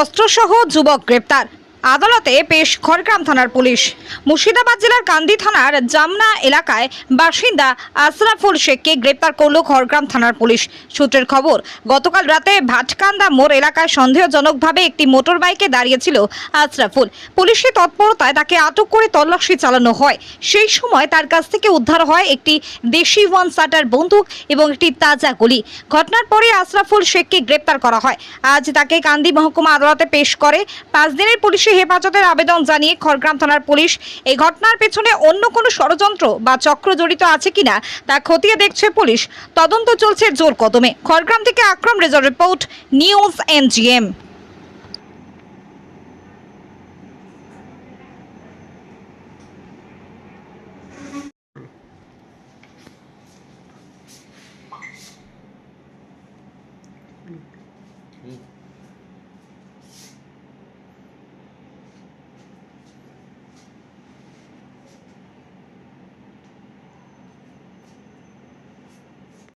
অস্ত্রসহ যুবক গ্রেপ্তার। আদালতে পেশ খড়গ্রাম থানার পুলিশ। মুর্শিদাবাদ জেলার কান্দি থানার জামনা এলাকায় বাসিন্দা আশরাফুল শেখকে গ্রেপ্তার করল খড়গ্রাম থানার পুলিশ। সূত্রের খবর, গতকাল রাতে ভাটকান্দা মোড় এলাকায় সন্দেহজনকভাবে একটি মোটর বাইকে দাঁড়িয়েছিল আশরাফুল। পুলিশের তৎপরতায় তাকে আটক করে তল্লাশি চালানো হয়। সেই সময় তার কাছ থেকে উদ্ধার হয় একটি দেশি ওয়ান সাটার বন্দুক এবং একটি তাজা গুলি। ঘটনার পরে আশরাফুল শেখকে গ্রেপ্তার করা হয়। আজ তাকে কান্দি মহকুমা আদালতে পেশ করে। পাঁচ দিনের পুলিশি হেফাজতের আবেদন জানিয়ে খড়গ্রাম থানার পুলিশ এই ঘটনার পেছনে অন্য কোনো ষড়যন্ত্র বা চক্র জড়িত আছে কিনা তা খতিয়ে দেখছে পুলিশ তদন্ত চলছে জোর কদমে খড়গ্রাম থেকে আক্রম রেজর রিপোর্ট, নিউজ এনজিএম Mm.